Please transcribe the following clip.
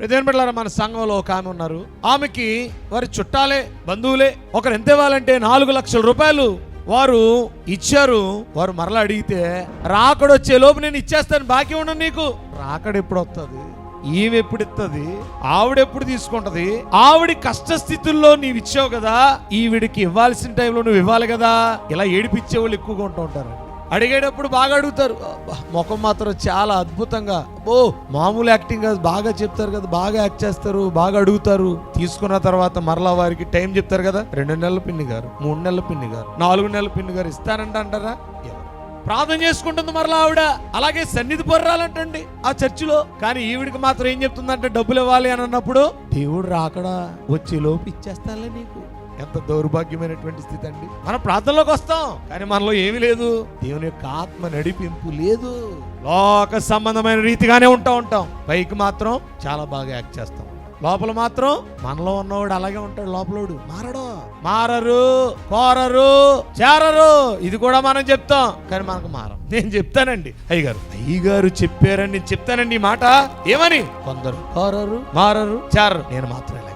ప్రధాన బిడ్డలారా మన సంఘంలో ఒక ఆమె ఉన్నారు. ఆమెకి వారి చుట్టాలే బంధువులే. ఒకరు ఎంత ఇవ్వాలంటే నాలుగు లక్షల రూపాయలు వారు ఇచ్చారు. వారు మరలా అడిగితే రాకడ వచ్చే లోపు నేను ఇచ్చేస్తాను బాకీ ఉండను నీకు. రాకడ ఎప్పుడు వస్తుంది ఈమె ఎప్పుడు ఇస్తుంది ఆవిడ ఎప్పుడు తీసుకుంటది? ఆవిడ కష్టస్థితుల్లో నీవు ఇచ్చావు కదా ఈవిడికి ఇవ్వాల్సిన టైంలో నువ్వు ఇవ్వాలి కదా. ఇలా ఏడిపించే వాళ్ళు ఎక్కువగా ఉంటూ ఉంటారు. అడిగేటప్పుడు బాగా అడుగుతారు. ముఖం మాత్రం చాలా అద్భుతంగా ఓ మామూలు యాక్టింగ్ కాదు బాగా చెప్తారు కదా బాగా యాక్ట్ చేస్తారు బాగా అడుగుతారు. తీసుకున్న తర్వాత మరలా వారికి టైం చెప్తారు కదా రెండు నెలల పిన్ని గారు మూడు నెలల పిన్ని గారు నాలుగు నెలల పిన్ని గారు ఇస్తానంట అంటారా? ప్రార్థన చేసుకుంటుంది మరలా ఆవిడ. అలాగే సన్నిధి పొర్రాలంటండి ఆ చర్చిలో. కానీ ఈవిడికి మాత్రం ఏం చెప్తుందంటే డబ్బులు ఇవ్వాలి అని అన్నప్పుడు దేవుడు రాకడా వచ్చే లోపు ఇచ్చేస్తానులే నీకు. ఎంత దౌర్భాగ్యమైనటువంటి స్థితి అండి. మనం ప్రార్థనలోకి వస్తాం. కానీ మనలో ఏమీ లేదు. దేవుని యొక్క ఆత్మ నడిపింపు లేదు. లోక సంబంధమైన రీతిగానే ఉంటా ఉంటాం. పైకి మాత్రం చాలా బాగా యాక్ట్ చేస్తాం. లోపల మాత్రం మనలో ఉన్నవాడు అలాగే ఉంటాడు లోపలోడు. మారడు. మారరు కోరరు చేరరు. ఇది కూడా మనం చెప్తాం. కానీ మనకు మారం. నేను చెప్తానండి. అయ్యగారు. అయ్యగారు చెప్పారని నేను చెప్తానండి ఈ మాట. ఏమని? కొందరు కోరరు మారరు చేరరు. నేను మాత్రం